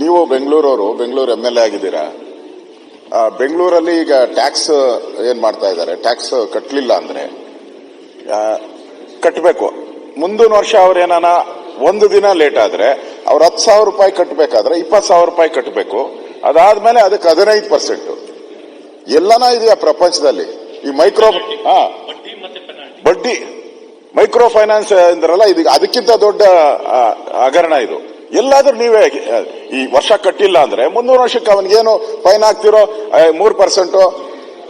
ನೀವು ಬೆಂಗಳೂರವರು, Bengaluru M L A ಆಗಿದ್ದೀರಾ? ಬೆಂಗಳೂರಲ್ಲಿ ಈಗ ಟ್ಯಾಕ್ಸ್ ಏನ್ ಮಾಡ್ತಾ ಇದ್ದಾರೆ? ಟ್ಯಾಕ್ಸ್ ಕಟ್ಟಲಿಲ್ಲ ಅಂದ್ರೆ ಕಟ್ಟಬೇಕು ಮುಂದಿನ ವರ್ಷ ಅವ್ರೇನಾನ ಒಂದು ದಿನ ಲೇಟ್ ಆದ್ರೆ ಅವ್ರು ಹತ್ತು ಸಾವಿರ ರೂಪಾಯಿ ಕಟ್ಟಬೇಕಾದ್ರೆ ಇಪ್ಪತ್ತು ಸಾವಿರ ರೂಪಾಯಿ ಕಟ್ಟಬೇಕು ಅದಾದ್ಮೇಲೆ ಅದಕ್ಕೆ ಹದಿನೈದು ಪರ್ಸೆಂಟ್ ಎಲ್ಲನ ಇದೆಯಾ ಪ್ರಪಂಚದಲ್ಲಿ? ಈ ಮೈಕ್ರೋ ಹಾ. ಬಡ್ಡಿ ಮೈಕ್ರೋ ಫೈನಾನ್ಸ್ ಅಂದ್ರಲ್ಲ ಇದು ಅದಕ್ಕಿಂತ ದೊಡ್ಡ ಹಗರಣ ಇದು. ಎಲ್ಲಾದ್ರೂ ನೀವೇ ಈ ವರ್ಷ ಕಟ್ಟಿಲ್ಲ ಅಂದ್ರೆ ಮುಂದಿನ ವರ್ಷಕ್ಕೆ ಅವನಿಗೇನು ಫೈನ್ ಹಾಕ್ತಿರೋ ಮೂರು ಪರ್ಸೆಂಟು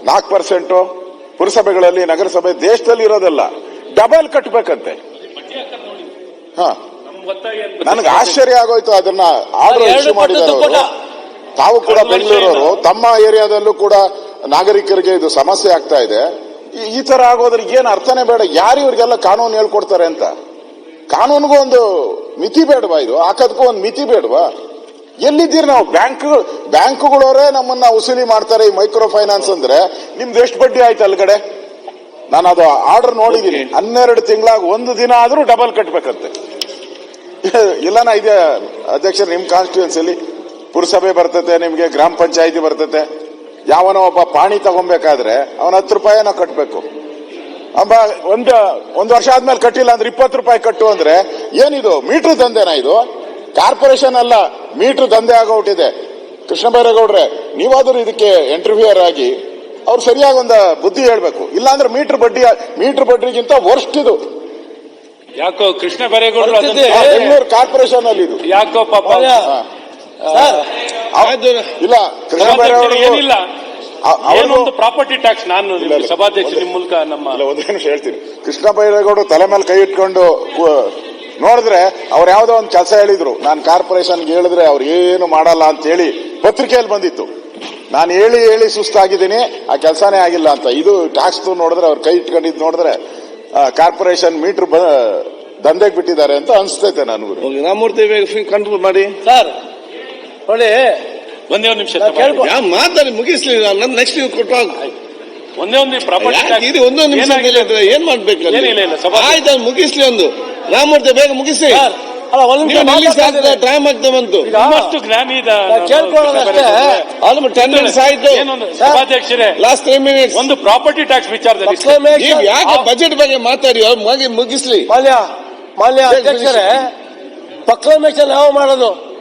ನಾಲ್ಕು ಪರ್ಸೆಂಟು ಪುರಸಭೆಗಳಲ್ಲಿ ನಗರಸಭೆ ದೇಶದಲ್ಲಿ ಇರೋದಲ್ಲ ಡಬಲ್ ಕಟ್ಟಬೇಕಂತೆ ಹಾ. ನನಗೆ ಆಶ್ಚರ್ಯ ಆಗೋಯ್ತು ಅದನ್ನ ಆರ್ಡರ್ ಮಾಡಿದವರು ಇಶ್ಯೂ ಮಾಡಿದ್ದಾರೆ ಅವರು. ತಾವು ಕೂಡ ಬೆಂಗಳೂರವರು ತಮ್ಮ ಏರಿಯಾದಲ್ಲೂ ಕೂಡ ನಾಗರಿಕರಿಗೆ ಇದು ಸಮಸ್ಯೆ ಆಗ್ತಾ ಇದೆ. ಈ ತರ ಆಗೋದ್ರಿಗೆ ಏನು ಅರ್ಥನೇ ಬೇಡ ಯಾರು ಇವರಿಗೆಲ್ಲ ಕಾನೂನು ಹೇಳ್ಕೊಡ್ತಾರೆ ಅಂತ? ಕಾನೂನಿಗೂ ಒಂದು ಮಿತಿ ಬೇಡವಾ ಇದು? ಹಾಕೋದಕ್ಕೂ ಒಂದು ಮಿತಿ ಬೇಡವಾ? ಎಲ್ಲಿದ್ದೀರಿ ನಾವು? ಬ್ಯಾಂಕ್ಗಳು ಬ್ಯಾಂಕ್ಗಳವರೇ ನಮ್ಮನ್ನ ವಸೂಲಿ ಮಾಡ್ತಾರೆ ಈ ಮೈಕ್ರೋ ಫೈನಾನ್ಸ್ ಅಂದ್ರೆ. ನಿಮ್ದು ಎಷ್ಟು ಬಡ್ಡಿ ಆಯ್ತು ಅಲ್ಗಡೆ ನಾನು ಅದು ಆರ್ಡರ್ ನೋಡಿದ್ದೀನಿ. ಹನ್ನೆರಡು ತಿಂಗಳಾಗ ಒಂದು ದಿನ ಆದ್ರೂ ಡಬಲ್ ಕಟ್ಬೇಕಂತೆ. ಇಲ್ಲನ ಇದೆ ಅಧ್ಯಕ್ಷರು ನಿಮ್ಮ ಕಾನ್ಸ್ಟಿಟ್ಯೂನ್ಸಿಲಿ ಪುರಸಭೆ ಬರ್ತತೆ ನಿಮಗೆ ಗ್ರಾಮ ಪಂಚಾಯಿತಿ ಬರ್ತತೆ. ಯಾವನೋ ಒಬ್ಬ ಪಾಣಿ ತಗೊಬೇಕಾದ್ರೆ ಅವನ ಹತ್ತು ರೂಪಾಯಿನ ಕಟ್ಟಬೇಕು ಅಂಬ ಒಂದು ಒಂದು ವರ್ಷ ಆದ್ಮೇಲೆ ಕಟ್ಟಿಲ್ಲ ಅಂದ್ರೆ ಇಪ್ಪತ್ತು ರೂಪಾಯಿ ಕಟ್ಟು ಅಂದ್ರೆ ಏನಿದು? ಮೀಟರ್ ದಂಧೆನಾ ಇದು? ಕಾರ್ಪೊರೇಷನ್ ಅಲ್ಲ ಮೀಟರ್ ದಂಧೆ ಆಗೋಗ್ಬಿಟ್ಟಿದೆ. ಕೃಷ್ಣ ಬೈರೇಗೌಡ್ರೆ ನೀವಾದ್ರೂ ಇದಕ್ಕೆ ಇಂಟರ್ವ್ಯೂಯರ್ ಆಗಿ ಅವ್ರು ಸರಿಯಾಗಿ ಒಂದು ಬುದ್ಧಿ ಹೇಳ್ಬೇಕು. ಇಲ್ಲಾಂದ್ರೆ ಮೀಟರ್ ಬಡ್ಡಿ ಮೀಟರ್ ಬಡ್ಡಿಗಿಂತ ವರ್ಸ್ಟ್ ಇದು. ಯಾಕೋ ಕೃಷ್ಣ ಬೈರೇಗೌಡರು ಬೆಂಗಳೂರು ಕಾರ್ಪೊರೇಷನ್ ಅಲ್ಲಿ ಇದು. ಯಾಕೋ ಪಾಪ ಇಲ್ಲ ಕೃಷ್ಣ ಬೈರೇಗೌಡರು ಅವರು ಪ್ರಾಪರ್ಟಿ ಟ್ಯಾಕ್ಸ್ ನಾನು. ಸಭಾಧ್ಯಕ್ಷ ಒಂದು- ನಿಮ್ ಮೂಲಕ ನಮ್ಮ ಒಂದೇ ನಿಮಿಷ ಹೇಳ್ತೀನಿ. ಕೃಷ್ಣ ಬೈರೇಗೌಡರು ತಲೆ ಮೇಲೆ ಕೈ ಇಟ್ಕೊಂಡು ನೋಡಿದ್ರೆ ಅವ್ರು ಯಾವ್ದೋ ಒಂದು ಕೆಲಸ ಹೇಳಿದ್ರು. ನಾನು ಕಾರ್ಪೊರೇಷನ್ಗೆ ಹೇಳಿದ್ರೆ ಅವ್ರು ಏನು ಮಾಡಲ್ಲ ಅಂತ ಹೇಳಿ ಪತ್ರಿಕೆಯಲ್ಲಿ ಬಂದಿತ್ತು. ನಾನು ಹೇಳಿ ಹೇಳಿ ಸುಸ್ತಾಗಿದ್ದೀನಿ ಆ ಕೆಲಸನೇ ಆಗಿಲ್ಲ ಅಂತ. ಇದು ಟ್ಯಾಕ್ಸ್ ನೋಡಿದ್ರೆ ಅವ್ರು ಕೈ ಇಟ್ಕೊಂಡಿದ್ದು ನೋಡಿದ್ರೆ ಕಾರ್ಪೊರೇಷನ್ ಮೀಟರ್ ದಂಧೆಗೆ ಬಿಟ್ಟಿದ್ದಾರೆ ಅಂತ ಅನ್ಸ್ತೈತೆ ನನಗೂ ರಾಮಮೂರ್ತಿ ಕಂಟ್ರೋಲ್ ಮಾಡಿ. ಸರ್ ನೋಡಿ ಒಂದೇ ಒಂದು ನಿಮಿಷ ನಾನು ಕೇಳ್ಕೊ- ಯಾ ಮಾತಾಡಿ ಮುಗಿಸ್ಲಿ ನನ್ನ ನೆಕ್ಸ್ಟ್ ಕೊಟ್ಟು ಒಂದೇ ಒಂದು ಪ್ರಾಪರ್ಟಿ ಇದು ಒಂದೊಂದು ನಿಮಿಷ ಏನ್ ಮಾಡ್ಬೇಕು ಆಯ್ತು ಮುಗಿಸ್ಲಿ ಒಂದು. ರಾಮೂರ್ತಿ ಬೇಗ ಮುಗಿಸಿ. ನೀವು. ಟೈಮ್ ಆಗ್ತಾ ಬಂತು. ಜ್ಞಾನಿ ನಾನು ಟೆನ್ ಮಿನಿಟ್ಸ್ ಆಯ್ತು. ಸಭಾಧ್ಯಕ್ಷರೇ ಲಾಸ್ಟ್ ತ್ರೀ ಮಿನಿಟ್ಸ್ ಒಂದು ಪ್ರಾಪರ್ಟಿ ಟ್ಯಾಕ್ಸ್ ವಿಚಾರದಲ್ಲಿ ನೀವು ಯಾಕೆ ಬಜೆಟ್ ಬಗ್ಗೆ ಮಾತಾಡಿ? ಮುಗಿಸ್ಲಿ. ಮಾಲ್ಯ ಮಾಲ್ಯ ಅಧ್ಯಕ್ಷರೇ ಪ್ರಕ್ಲಮೇಷನ್ ಯಾವ ಮಾಡೋದು?